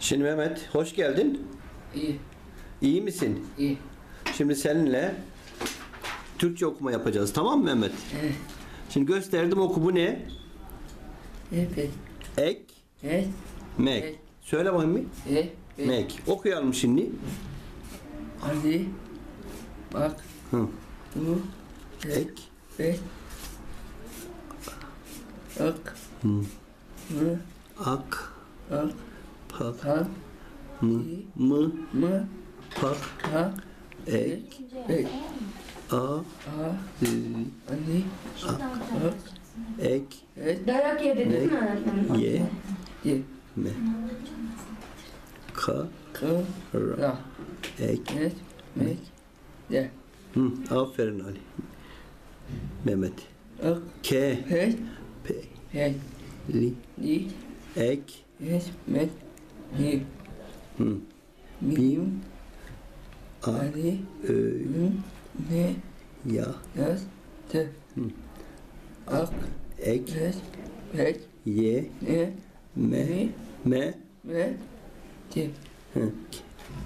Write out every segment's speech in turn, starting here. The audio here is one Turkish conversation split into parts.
Şimdi Mehmet hoş geldin. İyi, İyi misin? iyi. Şimdi seninle Türkçe okuma yapacağız. Tamam mı Mehmet? Evet, Şimdi gösterdim oku bu ne? evet, Ek, evet, mek. Evet. Söyle bakayım bir. evet, evet. Mek. Okuyalım şimdi. Hadi, bak, Hı. bu, Ek, evet, ak, Hı. mı, ak, ak, pak, kan, mı, mı, mı, pak, ka, ek, evet, a, a, ı, ani, ak, ek, evet, Dayak yedi değil mi öğretmenim? ye, ye, me. Ka, ka, ra, ek. evet, mek, de, Hı, aferin Ali. Mehmet. ak, Ke, evet, pe, evet, li, di, ek, evet, met, ni, hı, a, ani, ö, ne, ya, yaz, te, ak, ek, evet, evet, ye, ne, me, ne, me, ve, te, hı,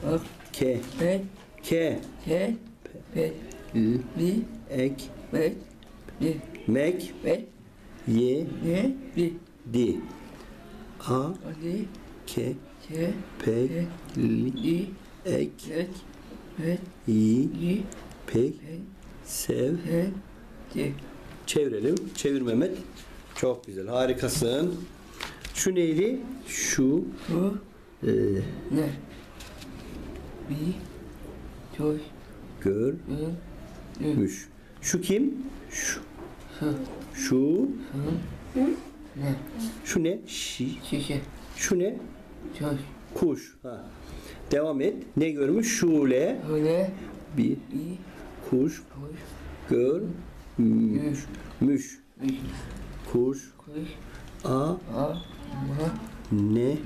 ak, ke, evet, ke, te, pe, l, li, ek, ve, li, mek, ve, ye, ne, li, di. A, ali, ke, pe, li, li, ek, yi, li, pek, pe, sev. Çevirelim. Çevir Mehmet. Çok güzel. Harikasın. Şu neydi? Şu. bu, e, ne, bi, çoş, gör. Müş. Şu kim? Şu. Şu. ne, Şu ne? Şi. şişe, Şu ne? Kuş. Ha. Devam et. Ne görmüş? Şule. öyle, Bir kuş. çoş, Gör. Müş. Müş. Kuş. kuş, A. a, ma, Ne? ne,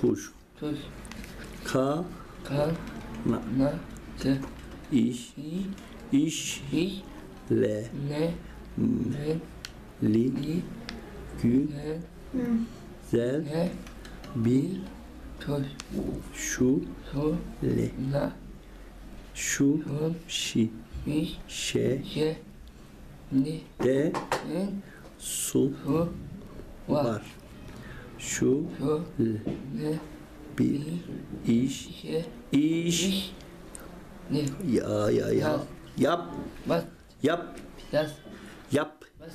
Kuş. tuz, Ka. kan, Na. na, te, İş. i, İş. iş, Le. ne, men, Li. li, Gün. ne, Zel. ne, Bir. tuz, Şu. su, Le. na, Şu. sun, Şi. iş, Şe. şe, ni, De. en, Su. su, var. Şu. su, Le. Bir. iş. şe, İş. ne, Ya ya ya. Yap. bas, Yap. Yap. bas,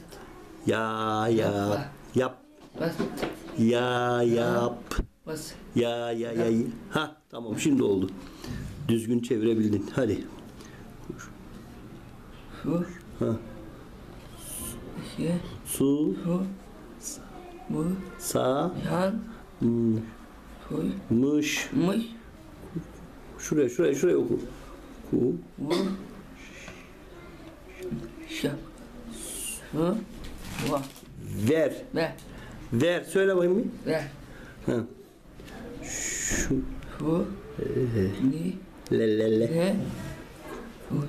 Ya ya. Yap. bas, Ya yap. bas, Ya ya ya. Ha tamam şimdi oldu. Düzgün çevirebildin. Hadi. su, Ha. şe, Su. su, bu, Sa. yan, m- su, Mış. mış, Şuraya şuraya şuraya oku. Ku. bu, şap, su, va, Ver. ve, Ver. Söyle bakayım bir. ve, Ha. Şu. su, ni, Le le le. ne, su,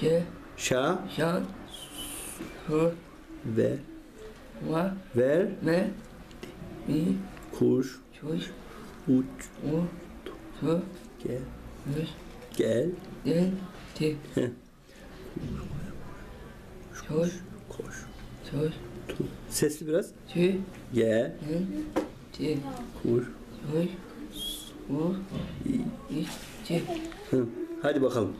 şe, Şa. şan, su, Ver. va, Ver. ve, mi, Kuş. çuş, Uç. u, su, Gel. yüz, Gel. den, ti, Heh. çuş, Koş. Sesli biraz. tü, ti, Kuş. çuş, u, iş, ti, Hı. Hadi bakalım.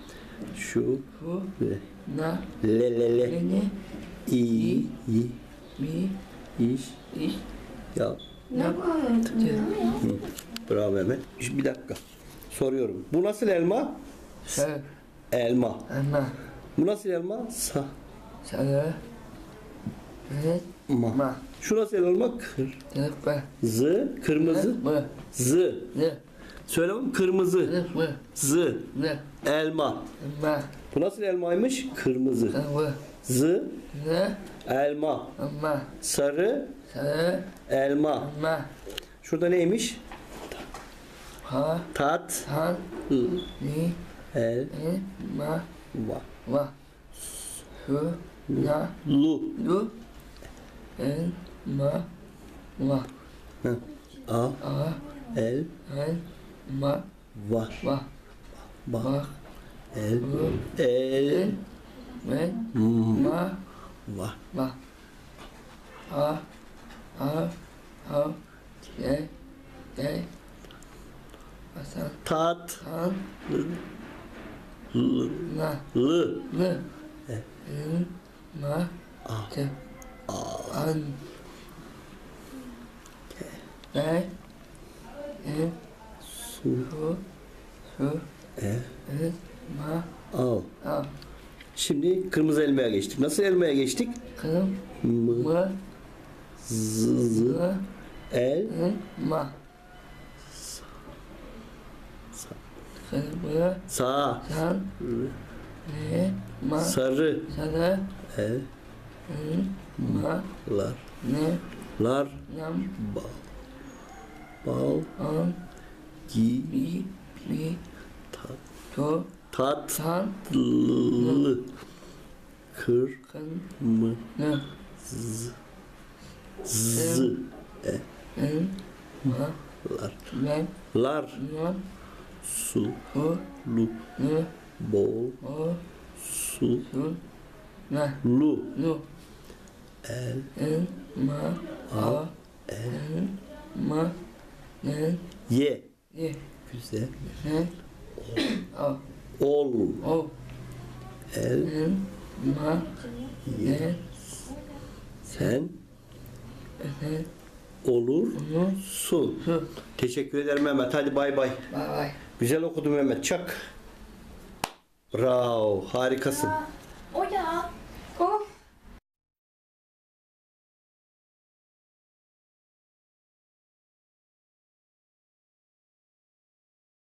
Şu. fu, Le. na, Le le le. ne, İyi. İyi. mi, İş. iş, Ya. Ne. Bravo Mehmet. Bir dakika. Soruyorum. Bu nasıl elma? se, Elma. ana, Bu nasıl elma? Sa. sarı, Ma. ma, Şu nasıl elma? Kır. Zı. Kırmızı. mı, Zı. ne, Söyle bakayım. Kırmızı. tırpı, Zı. ne, Elma. ma, Bu nasıl elmaymış? Kırmızı. sarı, Zı. ne, Elma. ama, Sarı. sarı, Elma. ama, Şurada neymiş? ha, Tat. tan, ı, ni, El. e, ma, Va. va, su, na, Lu. lu, en, ma, va. A. A. El. El. Ma. Va. Va. Ba. Bak. El. El. El. Ve. Ma. Va. Va. A. A. A. Ye. Ye. Hasan. Tat. Tan. L. Na. L. L. N. Ma. A. T. An. Ne. En. Su. Su. Su. E. En. Ma. Al. Al. Şimdi kırmızı elmaya geçtik. Nasıl elmaya geçtik? Kırım. M. Mı. Z. Z. Mı. El. En. Ma. Kırmızı. Sağ. San. Ne. Ma. Sarı. Sarı. El. Ma. Lar. Ne. Lar. Nam. Bal. Bal. An. Gi. Bi. Bi. Tat. To. Tat. L. Kır. Mı. Z. Z. Ma. Lar. Ne. Lar. Su. Lu. Bol. Su. Ne. Lu. El. En. Ma. A. En. Ma. Ne. Ye. Ye. Güzel. Ne. A. Ol. O. El. En. Ma. Ne. Sen. Ne. Olur. Sun. Su. Teşekkür ederim Mehmet. Hadi bay bay. Bye bye. Güzel okudun Mehmet. Çak. Bravo. Harikasın.